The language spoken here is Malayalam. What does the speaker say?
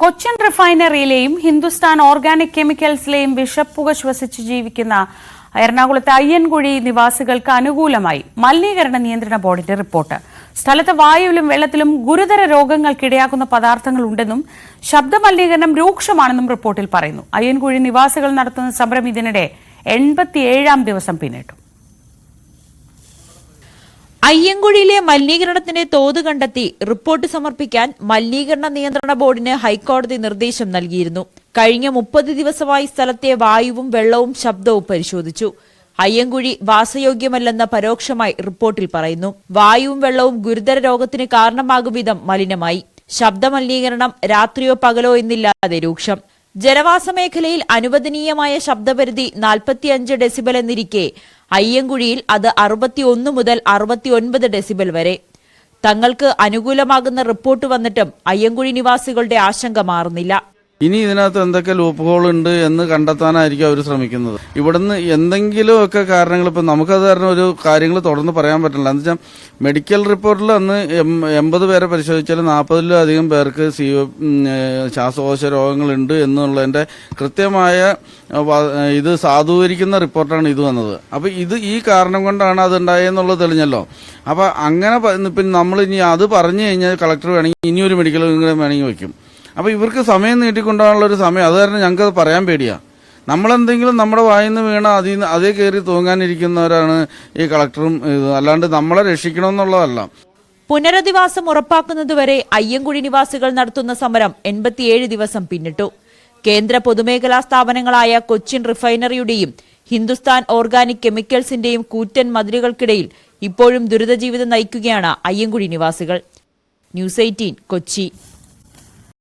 കൊച്ചിൻ റിഫൈനറിയിലെയും ഹിന്ദുസ്ഥാൻ ഓർഗാനിക് കെമിക്കൽസിലെയും വിഷപ്പുക ശ്വസിച്ച് ജീവിക്കുന്ന എറണാകുളത്തെ അയ്യൻകുഴി നിവാസികൾക്ക് അനുകൂലമായി മലിനീകരണ നിയന്ത്രണ ബോർഡിന്റെ റിപ്പോർട്ട്. സ്ഥലത്ത് വായുവിലും വെള്ളത്തിലും ഗുരുതര രോഗങ്ങൾക്കിടയാക്കുന്ന പദാർത്ഥങ്ങൾ ഉണ്ടെന്നും ശബ്ദ മലിനീകരണം രൂക്ഷമാണെന്നും റിപ്പോർട്ടിൽ പറയുന്നു. അയ്യൻകുഴി നിവാസികൾ നടത്തുന്ന സമരം ഇതിനിടെ എൺപത്തിയേഴാം ദിവസം പിന്നിട്ടു. അയ്യങ്കുഴിയിലെ മലിനീകരണത്തിന്റെ തോത് കണ്ടെത്തി റിപ്പോർട്ട് സമർപ്പിക്കാൻ മലിനീകരണ നിയന്ത്രണ ബോർഡിന് ഹൈക്കോടതി നിർദ്ദേശം നൽകിയിരുന്നു. കഴിഞ്ഞ മുപ്പത് ദിവസമായി സ്ഥലത്തെ വായുവും വെള്ളവും ശബ്ദവും പരിശോധിച്ചു. അയ്യങ്കുഴി വാസയോഗ്യമല്ലെന്ന പരോക്ഷമായി റിപ്പോർട്ടിൽ പറയുന്നു. വായുവും വെള്ളവും ഗുരുതര രോഗത്തിന് കാരണമാകും വിധം മലിനമായി. ശബ്ദ മലിനീകരണം രാത്രിയോ പകലോ എന്നില്ലാതെ രൂക്ഷം. ജനവാസ മേഖലയിൽ അനുവദനീയമായ ശബ്ദപരിധി നാൽപ്പത്തിയഞ്ച് ഡെസിബൽ എന്നിരിക്കെ. അയ്യങ്കുഴിയിൽ അത് അറുപത്തിയൊന്ന് മുതൽ അറുപത്തിയൊൻപത് ഡെസിബൽ വരെ. തങ്ങൾക്ക് അനുകൂലമാകുന്ന റിപ്പോർട്ട് വന്നിട്ടും അയ്യങ്കുഴി നിവാസികളുടെ ആശങ്ക മാറുന്നില്ല. ഇനി ഇതിനകത്ത് എന്തൊക്കെ ലൂപ്പ് ഹോൾ ഉണ്ട് എന്ന് കണ്ടെത്താനായിരിക്കും അവർ ശ്രമിക്കുന്നത്. ഇവിടുന്ന് എന്തെങ്കിലുമൊക്കെ കാരണങ്ങൾ ഇപ്പം നമുക്കത് കാരണം ഒരു കാര്യങ്ങൾ തുടർന്ന് പറയാൻ പറ്റില്ല. എന്ന് വെച്ചാൽ മെഡിക്കൽ റിപ്പോർട്ടിൽ അന്ന് എൺപത് പേരെ പരിശോധിച്ചാൽ നാൽപ്പതിലും അധികം പേർക്ക് സി ശ്വാസകോശ രോഗങ്ങളുണ്ട് എന്നുള്ളതിന്റെ കൃത്യമായ ഇത് സാധൂകരിക്കുന്ന റിപ്പോർട്ടാണ് ഇത് വന്നത്. അപ്പോൾ ഇത് ഈ കാരണം കൊണ്ടാണ് അത് ഉണ്ടായെന്നുള്ളത് തെളിഞ്ഞല്ലോ. അപ്പോൾ അങ്ങനെ പിന്നെ നമ്മൾ ഇനി അത് പറഞ്ഞു കഴിഞ്ഞാൽ കളക്ടർ വേണമെങ്കിൽ ഇനിയൊരു മെഡിക്കൽ വേണമെങ്കിൽ വെക്കും അപ്പൊ ഇവർക്ക് സമയം നീട്ടിക്കൊണ്ടാണുള്ള ഒരു സമയം അത് കാരണം ഞങ്ങൾക്കത് പറയാൻ പേടിയാണ് നമ്മളെന്തെങ്കിലും നമ്മുടെ വായിൽ നിന്ന് വീണ അതിൽ നിന്ന് അതേ കയറി തൂങ്ങാനിരിക്കുന്നവരാണ് ഈ കളക്ടറും അല്ലാണ്ട് നമ്മളെ രക്ഷിക്കണമെന്നുള്ളതല്ല. പുനരധിവാസം ഉറപ്പാക്കുന്നതുവരെ അയ്യങ്കുഴി നിവാസികൾ നടത്തുന്ന സമരം എൺപത്തിയേഴ് ദിവസം പിന്നിട്ടു. കേന്ദ്ര പൊതുമേഖലാ സ്ഥാപനങ്ങളായ കൊച്ചിൻ റിഫൈനറിയുടെയും ഹിന്ദുസ്ഥാൻ ഓർഗാനിക് കെമിക്കൽസിന്റെയും കൂറ്റൻ മതിലുകൾക്കിടയിൽ ഇപ്പോഴും ദുരിതജീവിതം നയിക്കുകയാണ് അയ്യങ്കുഴി നിവാസികൾ. News Eighteen Kochi.